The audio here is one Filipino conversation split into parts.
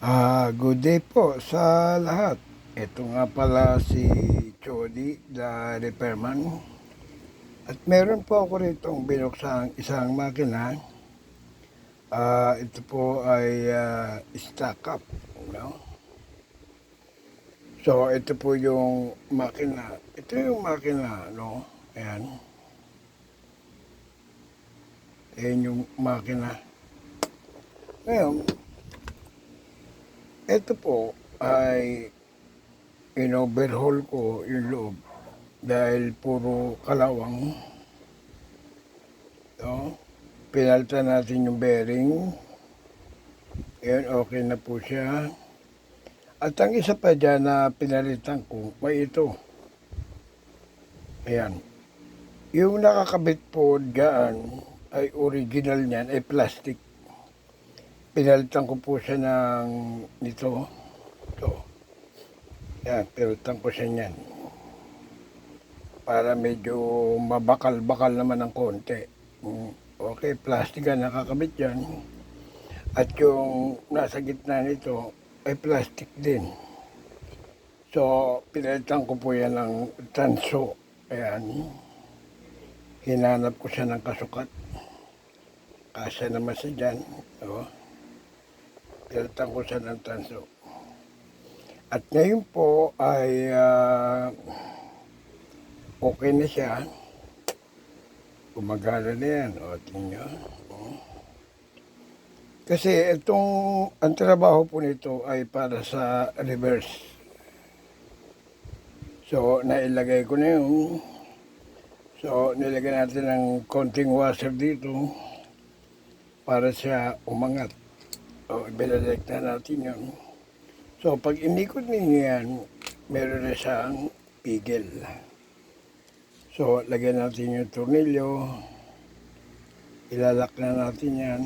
Ah, good day po sa lahat. Ito nga pala si Chody, the repairman. At meron po ako rito binuksang isang makina. Ah, ito po ay ah, stock up. No? So, ito po yung makina. Ito yung makina, no? Ayan. Ayan yung makina. Ngayon, ito po ay in-overhaul ko yung loob dahil puro kalawang. No? Pinalta natin yung bearing. Yan, okay na po siya. At ang isa pa dyan na pinalitan ko, may ito. Ayan. Yung nakakabit po dyan ay original niyan, ay plastic pinalitan ko po siya ng nito. Ito. Yan, pinalitan ko siya niyan. Para medyo mabakal-bakal naman ng konti. Mm, Okay, plastic ang nakakabit yan. At yung nasa gitna nito ay plastic din. So, pinalitan ko po yan ng tanso. Ayan. Hinanap ko siya ng kasukat. Kasya naman siya dyan. Oh. Pinalitan ko siya ng tanso. At ngayon po ay ah, okay na siya. Gumagana na yan. O, tingnan. O. Kasi itong, ang trabaho po nito ay para sa reverse. So, nailagay ko na yun. So, nilagay natin ng konting washer dito para siya umangat. O, ibinalik na natin yun. So, pag inikot ninyo yan, meron na siyang pigil. So, lagyan natin yung tornilyo. Ilalak na natin yan.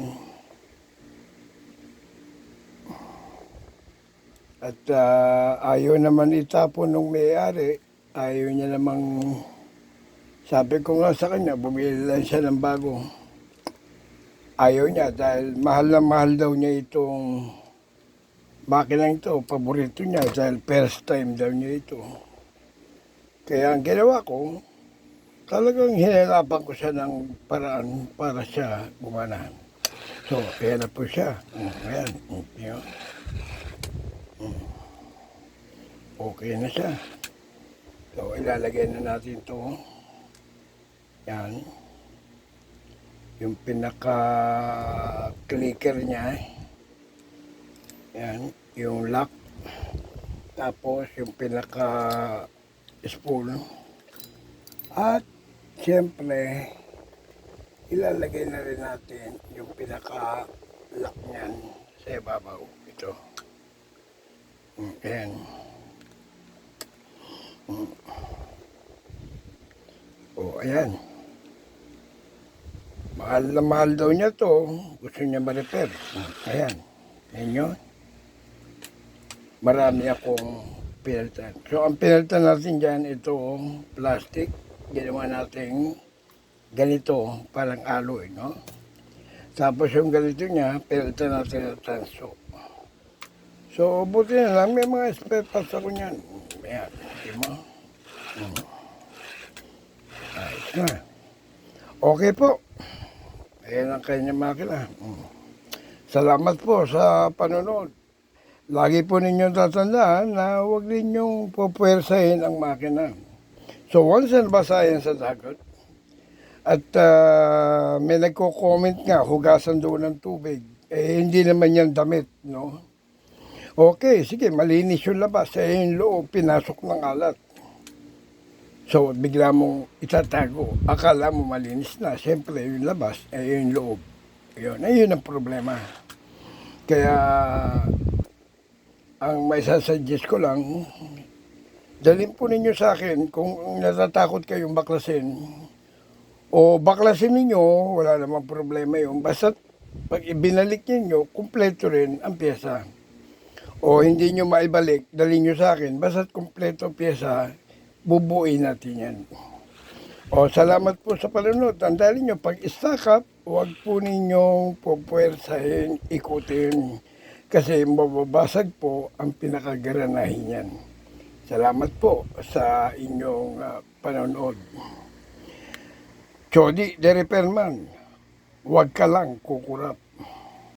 At ah, ayaw naman itapon nung may-ari. Ayaw niya namang... Sabi ko nga sa kanya, bumili lang siya ng bago. Ayaw niya dahil mahal na mahal daw niya itong makinang ito. Paborito niya dahil first time daw niya ito. Kaya ang ginawa ko, talagang hinirapan ko siya ng paraan para siya gumana. So, kaya na po siya. Mm, Ayan. Mm. Mm. Okay na siya. So, ilalagay na natin ito. Yan. Yung pinaka-clicker niya. Yan. Yung lock. Tapos, yung pinaka-spool. At, siyempre, ilalagay na rin natin yung pinaka-lock niyan sa ibabaw. Ito. Ayan. O, ayan. Mahal na mahal daw niya to. Gusto niya ma-repair. Ayan. Ayan yun. Marami akong pinalitan. So, ang pinalitan natin dyan, ito, plastic. Ginawa natin ganito, parang alloy, no? Tapos yung ganito niya, pinalitan natin ng tanso. So, buti na lang, may mga spare parts ako niyan. Ayan, di mo? Hmm. Ayos na. Okay po. Ayan ang kanyang makina. Hmm. Salamat po sa panonood. Lagi po ninyong tatandaan na huwag ninyong pupwersahin ang makina. So once na basahin sa dagat, at ah, may nagko-comment nga, hugasan doon ng tubig. Eh, hindi naman yan damit, no? Okay, sige, malinis yung labas. Eh, yung loob, pinasok ng alat. So, bigla mong itatago. Akala mo malinis na. Siyempre, yung labas, eh, yung loob. Yun, ayun ang problema. Kaya, ang may sasuggest ko lang, dalhin po ninyo sa akin kung natatakot kayong baklasin. O baklasin ninyo, wala namang problema yun. Basta pag ibinalik ninyo, kumpleto rin ang pyesa. O hindi nyo maibalik, dalhin nyo sa akin. Basta kumpleto pyesa, bubuin natin yan. O salamat po sa panonood. Tandaan nyo, pag istakap, huwag po ninyong pupwersahin, ikutin. Kasi mababasag po ang pinakagaranahin niyan. Salamat po sa inyong ah, panonood. Chodi de Repairman, huwag ka lang kukurap.